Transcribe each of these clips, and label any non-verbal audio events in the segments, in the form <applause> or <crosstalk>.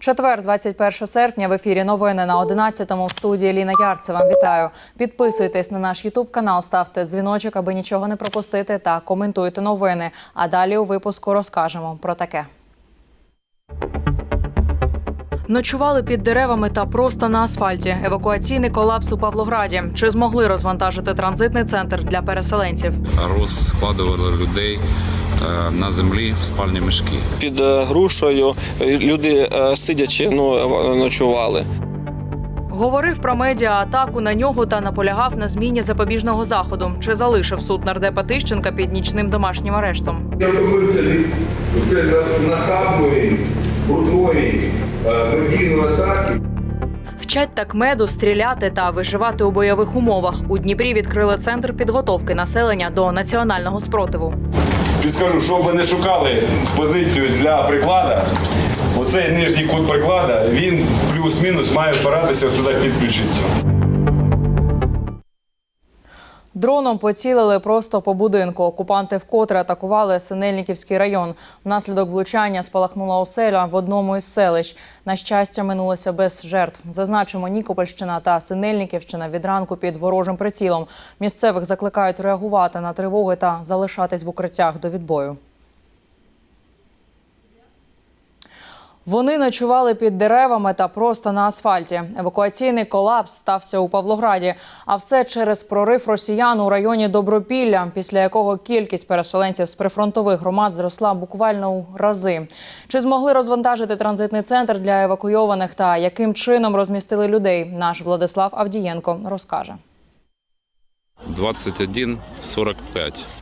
Четвер, 21 серпня, в ефірі новини на 11-му в студії Ліна Ярцева. Вітаю. Підписуйтесь на наш Ютуб канал, ставте дзвіночок, аби нічого не пропустити, та коментуйте новини. А далі у випуску розкажемо про таке. Ночували під деревами та просто на асфальті. Евакуаційний колапс у Павлограді. Чи змогли розвантажити транзитний центр для переселенців? розкладували людей на землі в спальні мішки. під е, грушею. Люди е, сидячи ну, ночували. Говорив про медіа атаку на нього та наполягав на зміні запобіжного заходу. Чи залишив суд нардепа Тищенка під нічним домашнім арештом? Я від це нахабної, брудної, е, медійної атаки. Вчать так меду стріляти та виживати у бойових умовах. У Дніпрі відкрили центр підготовки населення до національного спротиву. Підскажу, щоб ви не шукали позицію для приклада. Оцей нижній кут приклада, він плюс-мінус має впиратися сюди підключитися. Дроном поцілили просто по будинку. Окупанти вкотре атакували Синельниківський район. Внаслідок влучання спалахнула оселя в одному із селищ. На щастя, минулося без жертв. Зазначимо, Нікопольщина та Синельниківщина від ранку під ворожим прицілом. Місцевих закликають реагувати на тривоги та залишатись в укриттях до відбою. Вони ночували під деревами та просто на асфальті. Евакуаційний колапс стався у Павлограді. А все через прорив росіян у районі Добропілля, після якого кількість переселенців з прифронтових громад зросла буквально у рази. Чи змогли розвантажити транзитний центр для евакуйованих та яким чином розмістили людей? Наш Владислав Авдієнко розкаже. 21-45.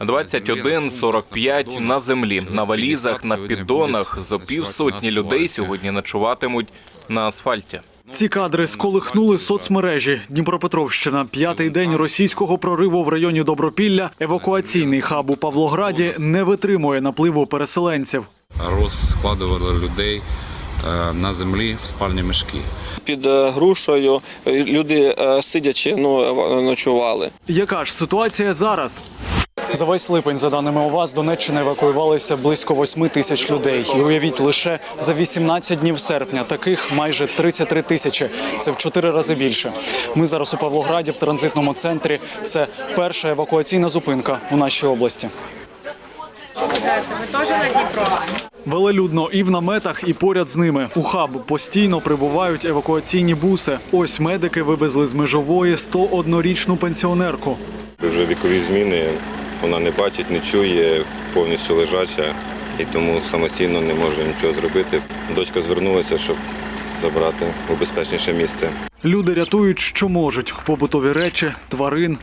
21-45 на землі, на валізах, на піддонах. Зо півсотні людей сьогодні ночуватимуть на асфальті. Ці кадри сколихнули соцмережі. Дніпропетровщина, п'ятий день російського прориву в районі Добропілля. Евакуаційний хаб у Павлограді не витримує напливу переселенців. Розкладували людей на землі в спальні мішки. Під е, грушею люди е, сидячи ну, ночували. Яка ж ситуація зараз? За весь липень, за даними ОВА, з Донеччини евакуювалися близько 8 тисяч людей. І уявіть, лише за 18 днів серпня таких майже 33 тисячі. Це в чотири рази більше. Ми зараз у Павлограді в транзитному центрі. Це перша евакуаційна зупинка у нашій області. Велелюдно і в наметах, і поряд з ними. У хаб постійно прибувають евакуаційні буси. Ось медики вивезли з межової 101-річну пенсіонерку. Вже вікові зміни, вона не бачить, не чує, повністю лежача і тому самостійно не може нічого зробити. Дочка звернулася, щоб забрати у безпечніше місце. Люди рятують, що можуть: побутові речі, тварин.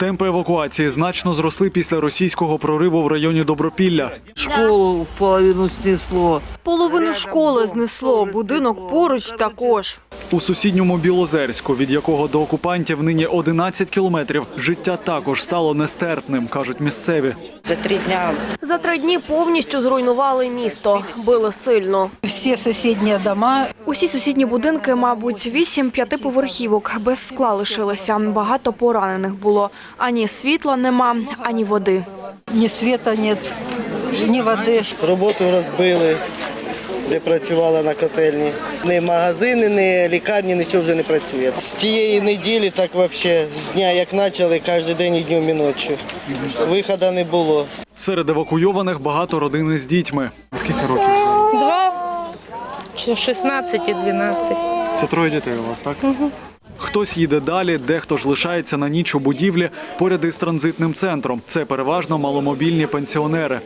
Темпи евакуації значно зросли після російського прориву в районі Добропілля. Школу половину снесло. Половину школи знесло, будинок поруч також. У сусідньому Білозерську, від якого до окупантів нині 11 кілометрів, життя також стало нестерпним, кажуть місцеві. За три дня За три дні повністю зруйнували місто. Били сильно. всі сусідні дома Усі сусідні будинки, мабуть, вісім п'ятиповерхівок без скла лишилися. Багато поранених було. Ані світла нема, ані води. ні світа, ні, ні води. Роботу розбили, де працювала на котельні. Ні магазини, ні лікарні, нічого вже не працює. З тієї неділі так взагалі, з дня як почали, кожен день і днем і ночі. Виходу не було. Серед евакуйованих багато родини з дітьми. Скільки років? Два, 16 і 12. Це троє дітей у вас, так? Хтось їде далі, дехто ж лишається на ніч у будівлі поряд із транзитним центром. Це переважно маломобільні пенсіонери.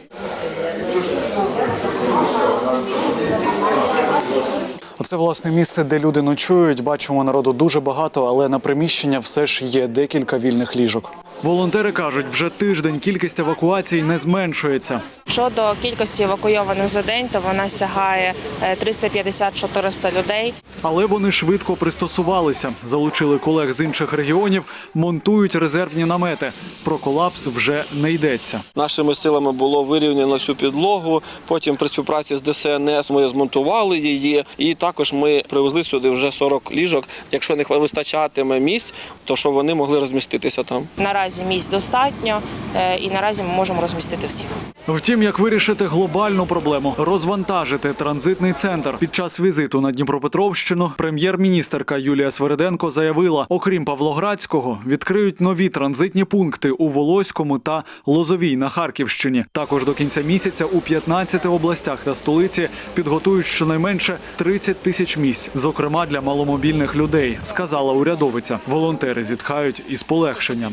Оце власне місце, де люди ночують. Бачимо народу дуже багато, але на приміщення все ж є декілька вільних ліжок. Волонтери кажуть, вже тиждень кількість евакуацій не зменшується. Щодо кількості евакуйованих за день, то вона сягає е, 350-400 людей. Але вони швидко пристосувалися, залучили колег з інших регіонів, монтують резервні намети. Про колапс вже не йдеться. Нашими силами було вирівняно всю підлогу. Потім при співпраці з ДСНС ми змонтували її. І також ми привезли сюди вже 40 ліжок. Якщо не вистачатиме місць, то щоб вони могли розміститися там. Наразі наразі місць достатньо, е, і наразі ми можемо розмістити всіх. Втім, як вирішити глобальну проблему розвантажити транзитний центр під час візиту на Дніпропетровщину, прем'єр-міністерка Юлія Свериденко заявила, окрім Павлоградського, відкриють нові транзитні пункти у Волоському та Лозовій на Харківщині. Також до кінця місяця у 15 областях та столиці підготують щонайменше 30 тисяч місць, зокрема для маломобільних людей, сказала урядовиця. Волонтери зітхають із полегшенням.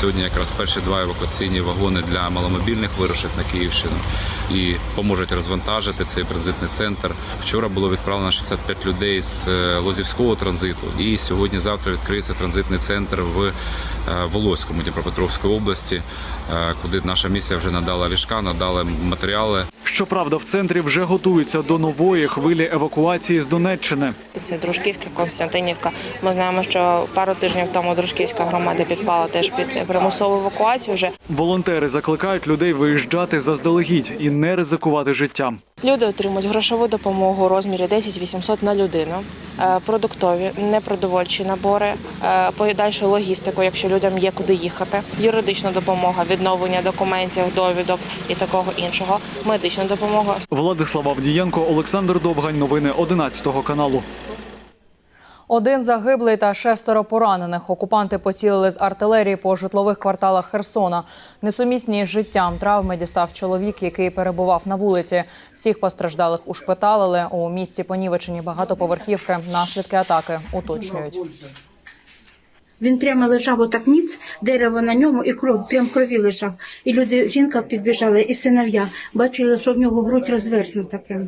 Сьогодні якраз перші два евакуаційні вагони для маломобільних вирушать на Київщину і поможуть розвантажити цей транзитний центр. Вчора було відправлено 65 людей з е, Лозівського транзиту. І сьогодні-завтра відкриється транзитний центр в е, Волоському Дніпропетровської області, е, куди наша місія вже надала ліжка, надала матеріали. Щоправда, в центрі вже готуються до нової хвилі евакуації з Донеччини. Це Дружківка, Константинівка. Ми знаємо, що пару тижнів тому Дружківська громада підпала теж під примусову евакуацію. Вже Волонтери закликають людей виїжджати заздалегідь і не ризикувати життям. люди отримують грошову допомогу у розмірі 10 800 на людину, е, продуктові, непродовольчі набори, е, подальшу логістику, якщо людям є куди їхати, юридична допомога, відновлення документів, довідок і такого іншого, медична допомога. Владислав Авдієнко, Олександр Довгань. Новини 11 каналу. Один загиблий та шестеро поранених. Окупанти поцілили з артилерії по житлових кварталах Херсона. Несумісні з життям травми дістав чоловік, який перебував на вулиці. Всіх постраждалих ушпиталили. У місті понівечені багатоповерхівки. Наслідки атаки уточнюють. Він прямо лежав отак ніц, дерево на ньому і кров, прям крові лежав. І люди, жінка підбіжала, і синов'я. Бачили, що в нього грудь розверзнута прямо.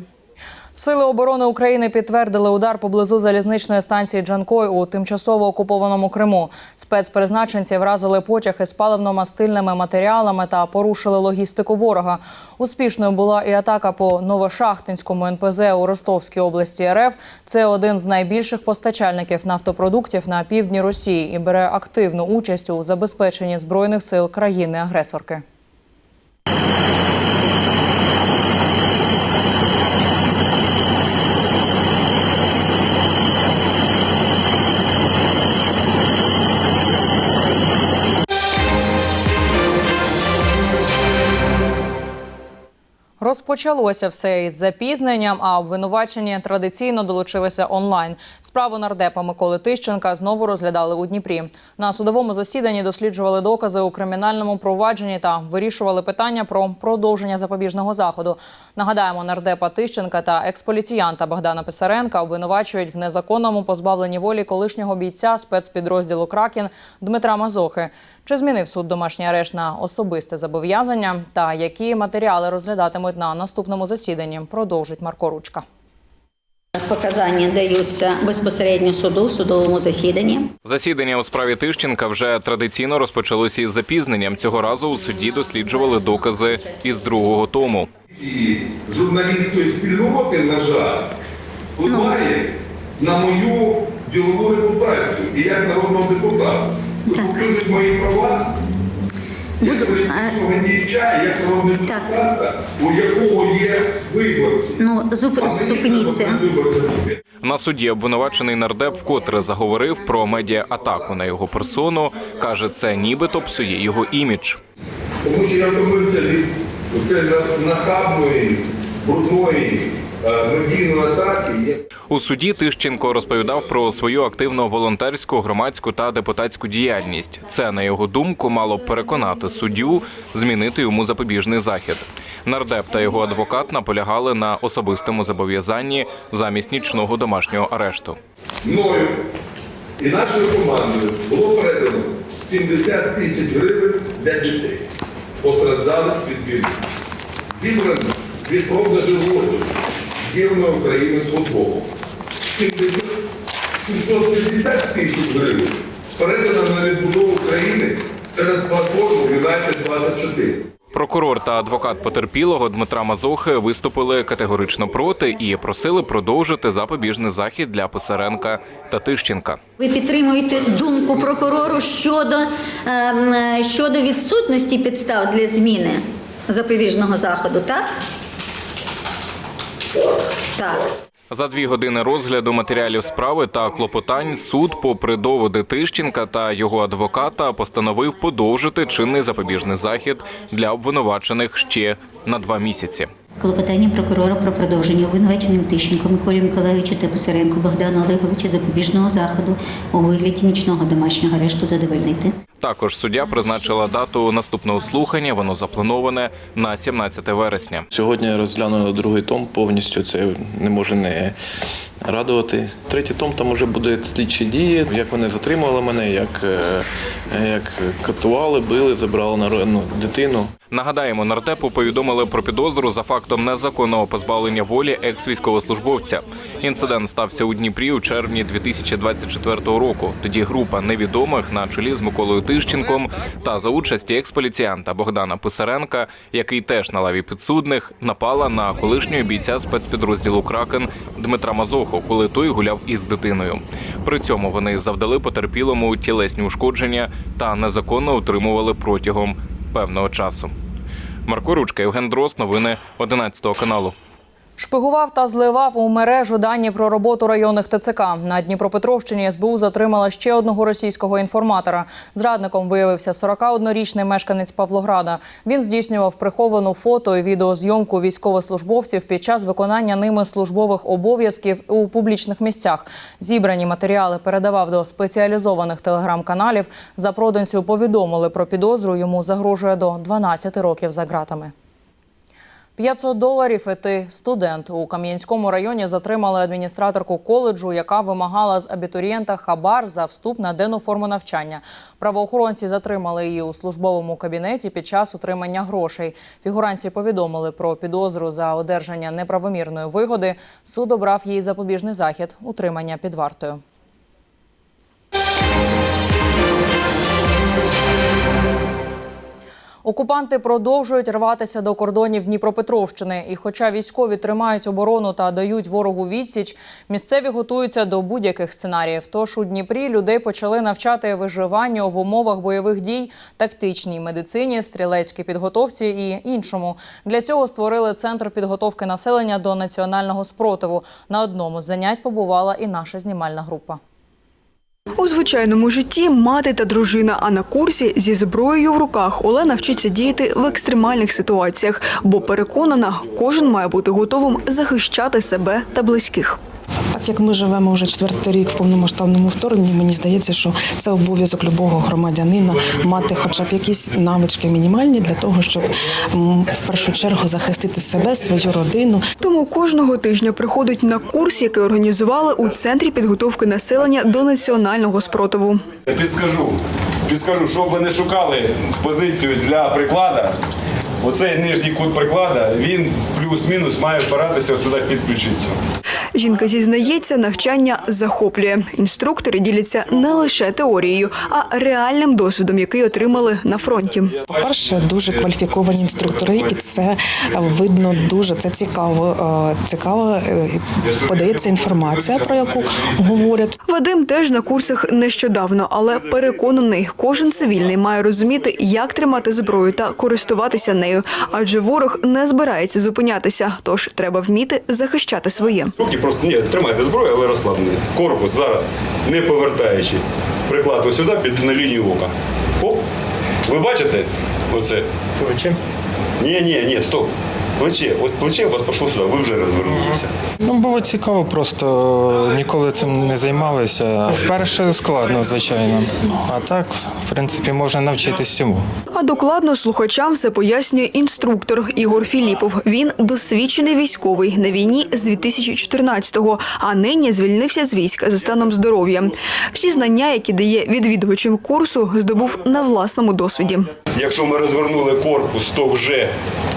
Сили оборони України підтвердили удар поблизу залізничної станції Джанкой у тимчасово окупованому Криму. Спецпризначенці вразили потяг із паливно-мастильними матеріалами та порушили логістику ворога. Успішною була і атака по Новошахтинському НПЗ у Ростовській області РФ. Це один з найбільших постачальників нафтопродуктів на півдні Росії і бере активну участь у забезпеченні збройних сил країни-агресорки. Розпочалося все із запізненням, а обвинувачені традиційно долучилися онлайн. Справу нардепа Миколи Тищенка знову розглядали у Дніпрі. На судовому засіданні досліджували докази у кримінальному провадженні та вирішували питання про продовження запобіжного заходу. Нагадаємо, нардепа Тищенка та експоліціянта Богдана Писаренка обвинувачують в незаконному позбавленні волі колишнього бійця спецпідрозділу Кракін Дмитра Мазохи. Чи змінив суд домашній арешт на особисте зобов'язання та які матеріали розглядатимуть на наступному засіданні? Продовжить Марко Ручка. Показання даються безпосередньо суду в судовому засіданні. Засідання у справі Тищенка вже традиційно розпочалося із запізненням. Цього разу у суді досліджували докази із другого тому. цієї журналістської спільноти, на жаль, впливає на мою ділову репутацію і як народного депутата. Покажуть мої права народного депутата, у якого є виборці. Ну, зуп... Зупиніться. На суді обвинувачений нардеп вкотре заговорив про медіа-атаку на його персону. каже, це нібито псує його імідж. Тому що я втомився від це нахабної, брудної. У суді Тищенко розповідав про свою активну волонтерську, громадську та депутатську діяльність. Це, на його думку, мало б переконати суддю змінити йому запобіжний захід. Нардеп та його адвокат наполягали на особистому зобов'язанні замість нічного домашнього арешту. Мною і нашою командою було передано 70 тисяч гривень для дітей, постраждалих від війни. Зібрано від продажу воду збірної України з футболу. 750 тисяч гривень передано на відбудову країни через платформу Юнайтед 24. Прокурор та адвокат потерпілого Дмитра Мазохи виступили категорично проти і просили продовжити запобіжний захід для Писаренка та Тищенка. Ви підтримуєте думку прокурору щодо, ем, щодо відсутності підстав для зміни запобіжного заходу, так? Так. За дві години розгляду матеріалів справи та клопотань суд, попри доводи Тищенка та його адвоката, постановив подовжити чинний запобіжний захід для обвинувачених ще на два місяці. Клопотання прокурора про продовження обвинуваченим Тищенко Миколі Миколаївичу та Писаренку Богдану Олеговичу запобіжного заходу у вигляді нічного домашнього арешту задовольнити. Також суддя призначила дату наступного слухання. Воно заплановане на 17 вересня. Сьогодні розглянули другий том повністю. Це не може не радувати. Третій том там вже буде слідчі дії, як вони затримували мене, як, е, як катували, били, забрали на ну, дитину. Нагадаємо, нардепу повідомили про підозру за фактом незаконного позбавлення волі екс-військовослужбовця. Інцидент стався у Дніпрі у червні 2024 року. Тоді група невідомих на чолі з Миколою Тищенком та за участі експоліціянта Богдана Писаренка, який теж на лаві підсудних, напала на колишнього бійця спецпідрозділу Кракен Дмитра Мазоху, коли той гуляв із дитиною. При цьому вони завдали потерпілому тілесні ушкодження та незаконно утримували протягом певного часу. Марко Ручка, Євген Дрос, новини 11 каналу. Шпигував та зливав у мережу дані про роботу районних ТЦК. На Дніпропетровщині СБУ затримала ще одного російського інформатора. Зрадником виявився 41-річний мешканець Павлограда. Він здійснював приховану фото і відеозйомку військовослужбовців під час виконання ними службових обов'язків у публічних місцях. Зібрані матеріали передавав до спеціалізованих телеграм-каналів. Запроданцю повідомили про підозру. Йому загрожує до 12 років за ґратами. 500 доларів і ти студент у Кам'янському районі затримали адміністраторку коледжу, яка вимагала з абітурієнта хабар за вступ на денну форму навчання. Правоохоронці затримали її у службовому кабінеті під час отримання грошей. Фігуранці повідомили про підозру за одержання неправомірної вигоди. Суд обрав їй запобіжний захід утримання під вартою. Окупанти продовжують рватися до кордонів Дніпропетровщини. І хоча військові тримають оборону та дають ворогу відсіч, місцеві готуються до будь-яких сценаріїв. Тож у Дніпрі людей почали навчати виживанню в умовах бойових дій, тактичній медицині, стрілецькій підготовці і іншому. Для цього створили центр підготовки населення до національного спротиву. На одному з занять побувала і наша знімальна група. У звичайному житті мати та дружина, а на курсі зі зброєю в руках Олена вчиться діяти в екстремальних ситуаціях, бо переконана, кожен має бути готовим захищати себе та близьких. Так як ми живемо вже четвертий рік в повномасштабному вторгненні, мені здається, що це обов'язок любого громадянина мати хоча б якісь навички мінімальні для того, щоб в першу чергу захистити себе, свою родину. Тому кожного тижня приходить на курс, який організували у центрі підготовки населення до національного спротиву. Підскажу, підскажу, щоб ви не шукали позицію для приклада. Оцей нижній кут приклада, він плюс-мінус має впиратися сюди під ключицю. Жінка зізнається, навчання захоплює. Інструктори діляться не лише теорією, а реальним досвідом, який отримали на фронті. Перше, дуже кваліфіковані інструктори, і це видно дуже це цікаво. Е, Цікаво е, подається інформація, про яку говорять. Вадим теж на курсах нещодавно, але переконаний, кожен цивільний має розуміти, як тримати зброю та користуватися нею, адже ворог не збирається зупинятися, тож треба вміти захищати своє. Просто ні, тримайте зброю, але розслаблений. Корпус зараз не повертаючи. Приклад ось сюди під на лінію ока. Оп. Ви бачите оце? Ні, ні, ні, стоп. Плече. От плече у вас пішло сюди, ви вже розвернулися. Ну, було цікаво, просто ніколи цим не займалися. Вперше складно, звичайно. А так, в принципі, можна навчитись цьому. А докладно слухачам все пояснює інструктор Ігор Філіпов. Він досвідчений військовий на війні з 2014-го, а нині звільнився з війська за станом здоров'я. Всі знання, які дає відвідувачам курсу, здобув на власному досвіді. Якщо ми розвернули корпус, то вже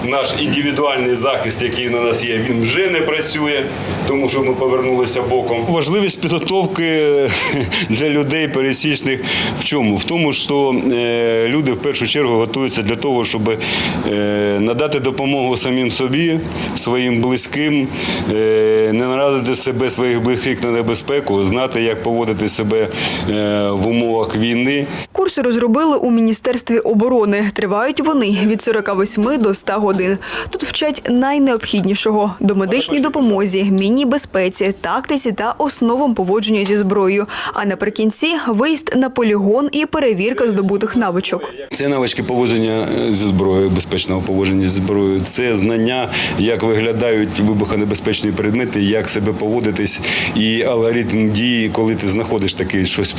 наш індивідуальний захист, який на нас є, він вже не працює, тому що ми повернулися боком. Важливість підготовки <laughs> для людей пересічних в чому? В тому, що е, люди в першу чергу готуються для того, щоб е, надати допомогу самим собі, своїм близьким, е, не нарадити себе своїх близьких на небезпеку, знати, як поводити себе е, в умовах війни. Курси розробили у міністерстві оборони. Тривають вони від 48 до 100 годин. Тут вчать вчать найнеобхіднішого до медичній допомозі, мінній безпеці, тактиці та основам поводження зі зброєю. А наприкінці виїзд на полігон і перевірка здобутих навичок. Це навички поводження е, зі зброєю, безпечного поводження зі зброєю. Це знання, як виглядають вибухонебезпечні предмети, як себе поводитись, і алгоритм дії, коли ти знаходиш таке щось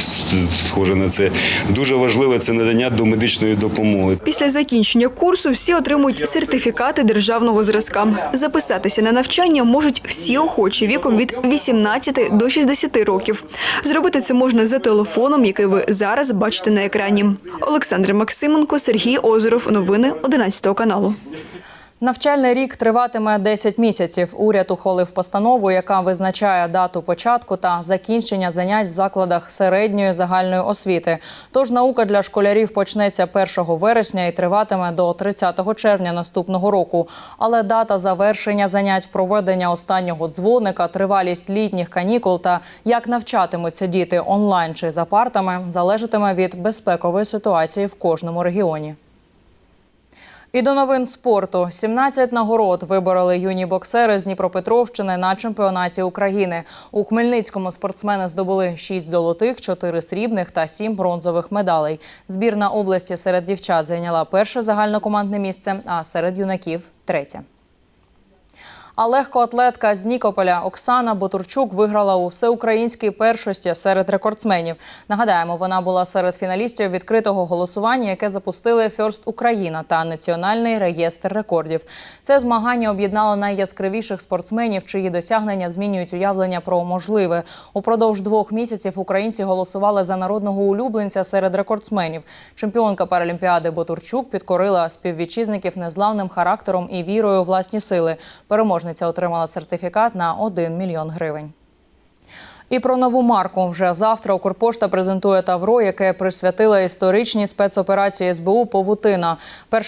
схоже на це. Дуже важливе це надання до медичної допомоги. Після закінчення курсу всі отримують сертифікати державного зразка. Записатися на навчання можуть всі охочі віком від 18 до 60 років. Зробити це можна за телефоном, який ви зараз бачите на екрані. Олександр Максименко, Сергій Озеров. Новини 11 каналу. Навчальний рік триватиме 10 місяців. Уряд ухвалив постанову, яка визначає дату початку та закінчення занять в закладах середньої загальної освіти. Тож наука для школярів почнеться 1 вересня і триватиме до 30 червня наступного року. Але дата завершення занять, проведення останнього дзвоника, тривалість літніх канікул та як навчатимуться діти онлайн чи за партами, залежатиме від безпекової ситуації в кожному регіоні. І до новин спорту. 17 нагород вибороли юні боксери з Дніпропетровщини на чемпіонаті України. У Хмельницькому спортсмени здобули 6 золотих, 4 срібних та 7 бронзових медалей. Збірна області серед дівчат зайняла перше загальнокомандне місце, а серед юнаків третє. А легкоатлетка з Нікополя Оксана Ботурчук виграла у всеукраїнській першості серед рекордсменів. Нагадаємо, вона була серед фіналістів відкритого голосування, яке запустили Ферст Україна та Національний реєстр рекордів. Це змагання об'єднало найяскравіших спортсменів, чиї досягнення змінюють уявлення про можливе. Упродовж двох місяців українці голосували за народного улюбленця серед рекордсменів. Чемпіонка Паралімпіади Ботурчук підкорила співвітчизників незламним характером і вірою власні сили. Переможниця отримала сертифікат на 1 мільйон гривень. І про нову марку вже завтра Укрпошта презентує тавро, яке присвятила історичній спецоперації СБУ Повутина.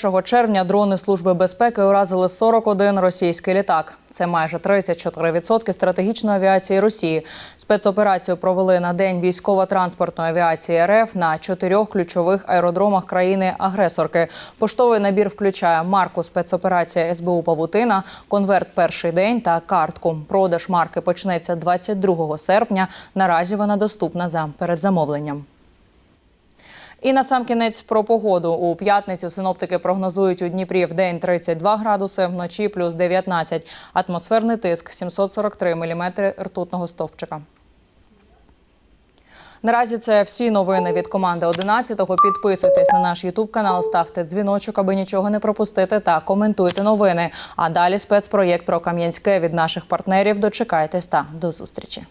1 червня дрони служби безпеки уразили 41 російський літак. Це майже 34% стратегічної авіації Росії. Спецоперацію провели на день військово-транспортної авіації РФ на чотирьох ключових аеродромах країни-агресорки. Поштовий набір включає марку спецоперація СБУ Павутина, конверт перший день та картку. Продаж марки почнеться 22 серпня. Наразі вона доступна за передзамовленням. І на сам кінець про погоду. У п'ятницю синоптики прогнозують у Дніпрі в день 32 градуси, вночі плюс 19. Атмосферний тиск 743 міліметри ртутного стовпчика. Наразі це всі новини від команди 11-го. Підписуйтесь на наш Ютуб канал, ставте дзвіночок, аби нічого не пропустити, та коментуйте новини. А далі спецпроєкт про Кам'янське від наших партнерів. Дочекайтесь та до зустрічі.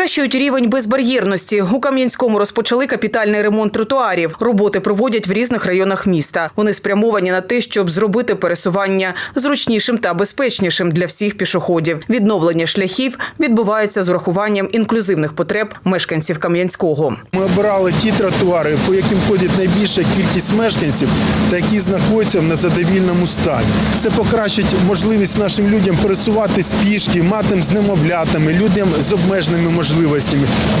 Покращують рівень безбар'єрності. У Кам'янському розпочали капітальний ремонт тротуарів. Роботи проводять в різних районах міста. Вони спрямовані на те, щоб зробити пересування зручнішим та безпечнішим для всіх пішоходів. Відновлення шляхів відбувається з урахуванням інклюзивних потреб мешканців Кам'янського. Ми обирали ті тротуари, по яким ходить найбільша кількість мешканців, та які знаходяться в незадовільному стані. Це покращить можливість нашим людям пересуватись пішки, матим з немовлятами, людям з обмеженими можливостями.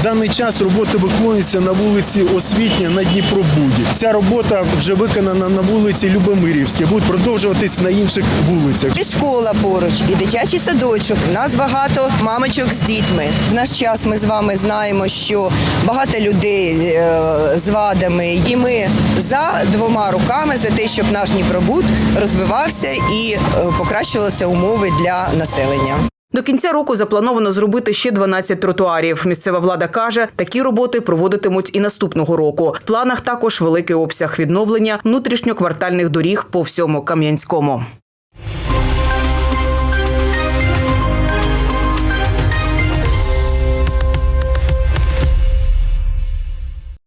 В даний час роботи виконуються на вулиці Освітня на Дніпробуді. Ця робота вже виконана на вулиці Любомирівській, буде продовжуватись на інших вулицях. І школа поруч, і дитячий садочок. Нас багато мамочок з дітьми. В наш час ми з вами знаємо, що багато людей е, з вадами, і ми за двома руками за те, щоб наш Дніпробуд розвивався і е, покращувалися умови для населення. До кінця року заплановано зробити ще 12 тротуарів. Місцева влада каже, такі роботи проводитимуть і наступного року. В планах також великий обсяг відновлення внутрішньоквартальних доріг по всьому Кам'янському.